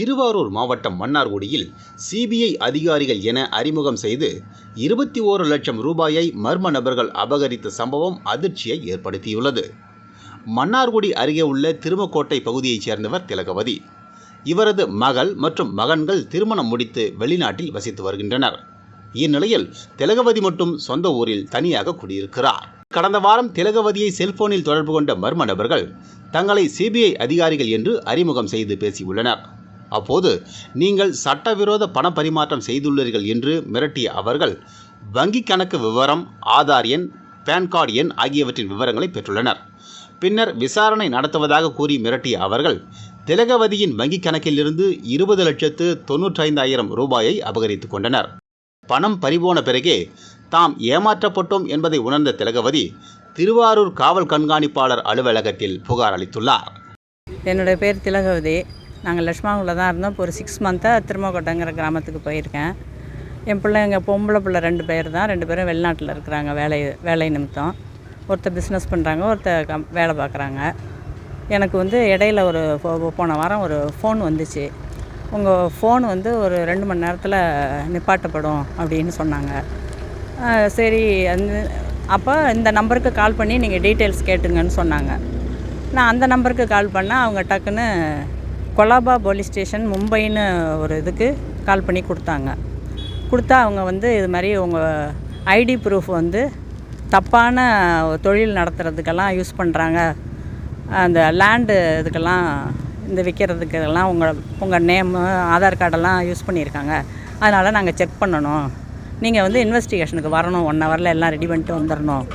திருவாரூர் மாவட்டம் மன்னார்குடியில் சிபிஐ அதிகாரிகள் என அறிமுகம் செய்து இருபத்தி ஓரு லட்சம் ரூபாயை மர்ம நபர்கள் அபகரித்த சம்பவம் அதிர்ச்சியை ஏற்படுத்தியுள்ளது. மன்னார்குடி அருகே உள்ள திருமக்கோட்டை பகுதியைச் சேர்ந்தவர் திலகவதி. இவரது மகள் மற்றும் மகன்கள் திருமணம் முடித்து வெளிநாட்டில் வசித்து வருகின்றனர். இந்நிலையில் திலகவதி மட்டும் சொந்த ஊரில் தனியாக குடியிருக்கிறார். கடந்த வாரம் திலகவதியை செல்போனில் தொடர்பு கொண்ட மர்ம நபர்கள் தங்களை சிபிஐ அதிகாரிகள் என்று அறிமுகம் செய்து பேசியுள்ளனர். அப்போது நீங்கள் சட்டவிரோத பண பரிமாற்றம் செய்துள்ளீர்கள் என்று மிரட்டிய அவர்கள் வங்கிக் கணக்கு விவரம் ஆதார் எண் பேன் கார்டு எண் ஆகியவற்றின் விவரங்களை பெற்றுள்ளனர். பின்னர் விசாரணை நடத்துவதாக கூறி மிரட்டிய அவர்கள் திலகவதியின் வங்கிக் கணக்கிலிருந்து இருபது லட்சத்து தொன்னூற்றைந்தாயிரம் ரூபாயை அபகரித்துக் கொண்டனர். பணம் பறிபோன பிறகே தாம் ஏமாற்றப்பட்டோம் என்பதை உணர்ந்த திலகவதி திருவாரூர் காவல் கண்காணிப்பாளர் அலுவலகத்தில் புகார் அளித்துள்ளார். என்னுடைய பேர் திலகவதி. நாங்கள் லட்சுமாவில் தான் இருந்தோம். இப்போ ஒரு சிக்ஸ் மந்த்தாக திருமக்கோட்டைங்கிற கிராமத்துக்கு போயிருக்கேன். என் பிள்ளை எங்கள் பொம்பளை பிள்ளை ரெண்டு பேர் தான். ரெண்டு பேரும் வெளிநாட்டில் இருக்கிறாங்க. வேலை வேலை நிமித்தம். ஒருத்தர் பிஸ்னஸ் பண்ணுறாங்க ஒருத்தர் கம் வேலை பார்க்குறாங்க. எனக்கு வந்து இடையில ஒரு போன வாரம் ஒரு ஃபோன் வந்துச்சு. உங்கள் ஃபோன் வந்து ஒரு ரெண்டு மணி நேரத்தில் நிப்பாட்டப்படும் அப்படின்னு சொன்னாங்க. சரி அந்த அப்போ இந்த நம்பருக்கு கால் பண்ணி நீங்கள் டீட்டெயில்ஸ் கேட்டுங்கன்னு சொன்னாங்க. நான் அந்த நம்பருக்கு கால் பண்ணால் அவங்க டக்குன்னு கொலாபா போலீஸ் ஸ்டேஷன் மும்பைன்னு ஒரு இதுக்கு கால் பண்ணி கொடுத்தாங்க. கொடுத்தா அவங்க வந்து இது மாதிரி உங்கள் ஐடி ப்ரூஃப் வந்து தப்பான தொழில் நடத்துகிறதுக்கெல்லாம் யூஸ் பண்ணுறாங்க அந்த லேண்டு இதுக்கெல்லாம் இந்த விற்கிறதுக்கெல்லாம் உங்கள் உங்கள் நேமு ஆதார் கார்டெல்லாம் யூஸ் பண்ணியிருக்காங்க. அதனால் நாங்கள் செக் பண்ணணும். நீங்கள் வந்து இன்வெஸ்டிகேஷனுக்கு வரணும். ஒன் ஹவரில் எல்லாம் ரெடி பண்ணிட்டு வந்துடணும்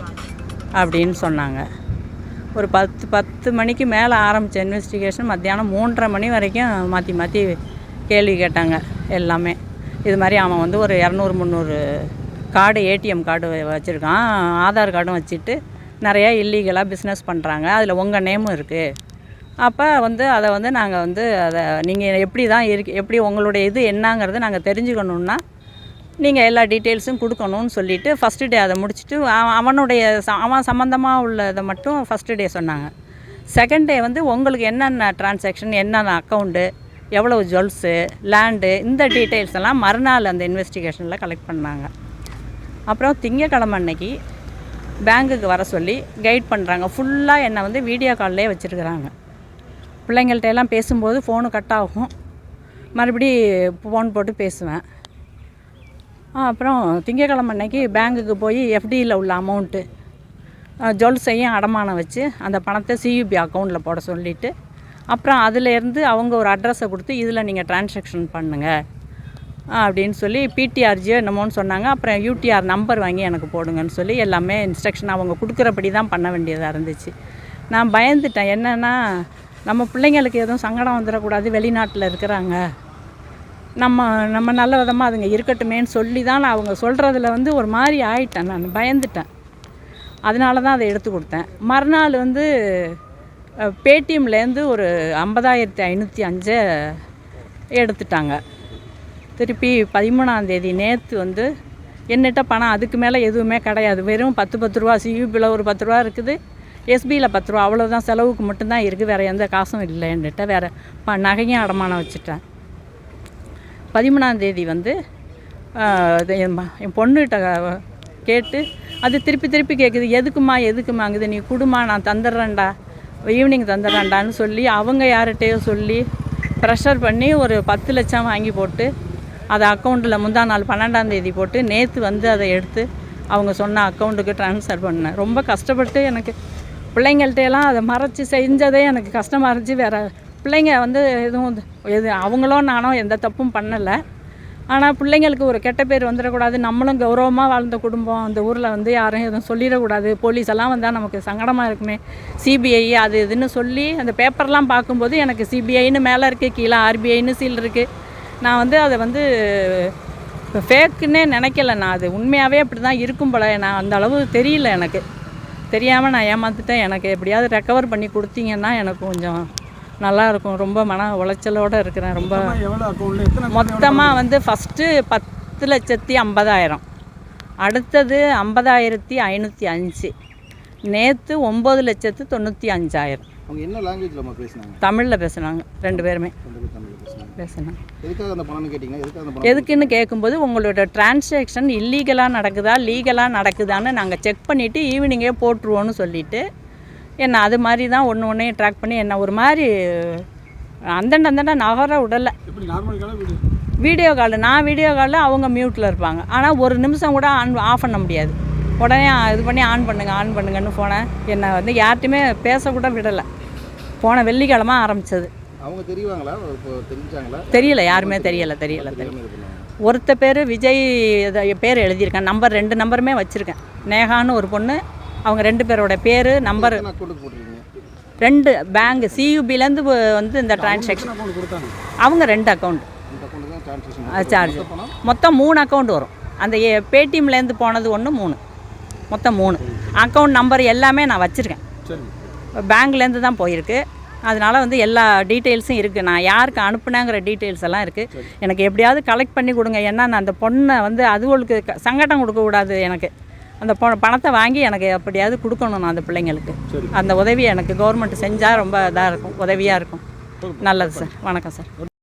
அப்படின்னு சொன்னாங்க. ஒரு பத்து பத்து மணிக்கு மேலே ஆரம்பித்த இன்வெஸ்டிகேஷன் மத்தியானம் மூன்றரை மணி வரைக்கும் மாற்றி மாற்றி கேள்வி கேட்டாங்க எல்லாமே. இது மாதிரி அவன் வந்து ஒரு இரநூறு முந்நூறு கார்டு ஏடிஎம் கார்டு வச்சுருக்கான். ஆதார் கார்டும் வச்சுட்டு நிறையா இல்லீகலாக பிஸ்னஸ் பண்ணுறாங்க அதில் உங்கள் நேமும் இருக்குது அப்போ வந்து அதை வந்து நாங்கள் வந்து அதை நீங்கள் எப்படி தான் இருக்கு எப்படி உங்களுடைய இது என்னங்கிறத நாங்கள் தெரிஞ்சுக்கணுன்னா நீங்கள் எல்லா டீட்டெயில்ஸும் கொடுக்கணும்னு சொல்லிட்டு ஃபஸ்ட்டு டே அதை முடிச்சுட்டு அவன் அவனுடைய ச- அவன் சம்மந்தமாக உள்ளதை மட்டும் ஃபஸ்ட்டு டே சொன்னாங்க. செகண்ட் டே வந்து உங்களுக்கு என்னென்ன டிரான்சாக்ஷன் என்னென்ன அக்கௌண்ட்டு எவ்வளவு ஜுவல்ஸு லேண்டு இந்த டீட்டெயில்ஸ் எல்லாம் மறுநாள் அந்த இன்வெஸ்டிகேஷனில் கலெக்ட் பண்ணாங்க. அப்புறம் திங்கக்கிழமை அன்னைக்கு பேங்குக்கு வர சொல்லி கைட் பண்ணுறாங்க ஃபுல்லாக என்னை வந்து வீடியோ கால்லே வச்சுருக்குறாங்க. பிள்ளைங்கள்ட்ட எல்லாம் பேசும்போது ஃபோனு கட் ஆகும். மறுபடி ஃபோன் போட்டு பேசுவேன். அப்புறம் திங்கக்கிழமை அன்னைக்கு பேங்குக்கு போய் எஃப்டியில் உள்ள அமௌண்ட்டு ஜுவல்ஸையும் அடமானம் வச்சு அந்த பணத்தை சியூபி அக்கௌண்ட்டில் போட சொல்லிவிட்டு அப்புறம் அதுலேருந்து அவங்க ஒரு அட்ரஸை கொடுத்து இதில் நீங்கள் டிரான்சாக்ஷன் பண்ணுங்கள் அப்படின்னு சொல்லி பிடிஆர்ஜியோ என்னமோன்னு சொன்னாங்க. அப்புறம் யூடிஆர் நம்பர் வாங்கி எனக்கு போடுங்கன்னு சொல்லி எல்லாமே இன்ஸ்ட்ரக்ஷன் அவங்க கொடுக்குறபடி தான் பண்ண வேண்டியதாக இருந்துச்சு. நான் பயந்துட்டேன். என்னென்னா நம்ம பிள்ளைங்களுக்கு எதுவும் சங்கடம் வந்துடக்கூடாது வெளிநாட்டில் இருக்கிறாங்க. நம்ம நம்ம நல்ல விதமாக அதுங்க இருக்கட்டுமேன்னு சொல்லி தான் நான் அவங்க சொல்கிறதுல வந்து ஒரு மாதிரி ஆயிட்டேன் நான் பயந்துட்டேன். அதனால தான் அதை எடுத்து கொடுத்தேன். மறுநாள் வந்து பேடிஎம்லேருந்து ஒரு ஐம்பதாயிரத்தி ஐநூற்றி அஞ்சை எடுத்துட்டாங்க. திருப்பி பதிமூணாந்தேதி நேற்று வந்து என்னிட்ட பணம் அதுக்கு மேலே எதுவுமே கிடையாது. வெறும் பத்து பத்து ரூபா சியூபியில் ஒரு பத்து ரூபா இருக்குது. எஸ்பியில் பத்து ரூபா அவ்வளோதான் செலவுக்கு மட்டும்தான் இருக்குது வேறு எந்த காசும் இல்லை. என்கிட்ட வேறு ப நகையும் அடமானம் வச்சுட்டேன். பதிமூணாம் தேதி வந்து என் பொண்ணுகிட்ட கேட்டு அது திருப்பி திருப்பி கேட்குது எதுக்குமா எதுக்குமாங்குது நீ குடுமா நான் தந்துடுறேன்டா. ஈவினிங் தந்துடுறேன்டான்னு சொல்லி அவங்க யார்கிட்டையோ சொல்லி ப்ரெஷர் பண்ணி ஒரு பத்து லட்சம் வாங்கி போட்டு அதை அக்கௌண்ட்டில் முந்தா நாள் பன்னெண்டாம் தேதி போட்டு நேற்று வந்து அதை எடுத்து அவங்க சொன்ன அக்கௌண்ட்டுக்கு ட்ரான்ஸ்ஃபர் பண்ணேன். ரொம்ப கஷ்டப்பட்டு எனக்கு பிள்ளைங்கள்ட்ட எல்லாம் அதை மறைச்சி செஞ்சதே எனக்கு கஷ்டமாக இருந்துச்சு. வேறு பிள்ளைங்க வந்து எதுவும் இது- எது அவங்களோ நானோ எந்த தப்பும் பண்ணலை. ஆனால் பிள்ளைங்களுக்கு ஒரு கெட்ட பேர் வந்துடக்கூடாது. நம்மளும் கௌரவமாக வாழ்ந்த குடும்பம். அந்த ஊரில் வந்து யாரும் எதுவும் சொல்லிடக்கூடாது. போலீஸ் எல்லாம் வந்தால் நமக்கு சங்கடமாக இருக்குமே. சிபிஐ அது இதுன்னு சொல்லி அந்த பேப்பர்லாம் பார்க்கும்போது எனக்கு சிபிஐன்னு மேலே இருக்குது கீழே ஆர்பிஐன்னு சீல் இருக்குது நான் வந்து அதை வந்து ஃபேக்குன்னே நினைக்கல நான். அது உண்மையாகவே அப்படி தான் இருக்கும் போல. நான் அந்த அளவு தெரியல எனக்கு. தெரியாமல் நான் ஏமாந்துட்டேன் எனக்கு எப்படியாவது ரெக்கவர் பண்ணி கொடுத்தீங்கன்னா எனக்கு கொஞ்சம் நல்லா இருக்கும் ரொம்ப மன உளைச்சலோடு இருக்கிறேன். ரொம்ப மொத்தமாக வந்து ஃபஸ்ட்டு பத்து லட்சத்தி ஐம்பதாயிரம். அடுத்தது ஐம்பதாயிரத்தி ஐநூற்றி அஞ்சு. நேற்று ஒம்பது லட்சத்து தொண்ணூற்றி அஞ்சாயிரம். அவங்க என்ன லாங்குவேஜில் பேசினாங்க? தமிழில் பேசுனாங்க. ரெண்டு பேருமே. பணம் எதுக்குன்னு கேட்கும்போது உங்களோட டிரான்சாக்ஷன் இல்லீகலாக நடக்குதா லீகலாக நடக்குதான்னு நாங்கள் செக் பண்ணிவிட்டு ஈவினிங்கே போட்டுருவோன்னு சொல்லிவிட்டு என்ன அது மாதிரி தான் ஒன்று ஒன்றையும் ட்ராக் பண்ணி என்ன ஒரு மாதிரி அந்தண்ட அந்தண்ட நகர விடலை வீடியோ கால் நான் வீடியோ காலில் அவங்க மியூட்டில் இருப்பாங்க. ஆனால் ஒரு நிமிஷம் கூட ஆன் ஆஃப் பண்ண முடியாது. உடனே இது பண்ணி ஆன் பண்ணுங்க ஆன் பண்ணுங்கன்னு போனேன் என்னை வந்து யார்ட்டையுமே பேசக்கூட விடலை. போன வெள்ளிக்கிழமை ஆரம்பித்தது அவங்க தெரியுவாங்களா? தெரிஞ்சாங்களா? தெரியல யாருமே தெரியல தெரியல தெரியல. ஒருத்த பேர் விஜய் பேர் எழுதியிருக்கேன். நம்பர் ரெண்டு நம்பருமே வச்சுருக்கேன். நேகான்னு ஒரு பொண்ணு அவங்க ரெண்டு பேரோட பேர் நம்பர் ரெண்டு பேங்க் சியூபிலேருந்து வந்து இந்த டிரான்சாக்ஷன் அவங்க ரெண்டு அக்கௌண்ட் சார்ஜ் மொத்தம் மூணு அக்கௌண்ட் வரும். அந்த ஏ- பேடிஎம்லேருந்து போனது ஒன்று மூணு. மொத்தம் மூணு. அக்கௌண்ட் நம்பர் எல்லாமே நான் வச்சுருக்கேன். சரி. பேங்க்லேருந்து தான் போயிருக்கு. அதனால் வந்து எல்லா டீட்டெயில்ஸும் இருக்குது நான் யாருக்கு அனுப்புனேங்கிற டீட்டெயில்ஸ் எல்லாம் இருக்குது எனக்கு எப்படியாவது கலெக்ட் பண்ணி கொடுங்க. ஏன்னா நான் அந்த பொண்ணை வந்து அதுகளுக்கு சங்கடம் கொடுக்கக்கூடாது எனக்கு. அந்த பணத்தை வாங்கி எனக்கு எப்படியாவது கொடுக்கணும் நான் அந்த பிள்ளைங்களுக்கு. அந்த உதவி எனக்கு கவர்மெண்ட் செஞ்சால் ரொம்ப இதாக இருக்கும் உதவியாக இருக்கும். நல்லது சார். வணக்கம் சார்.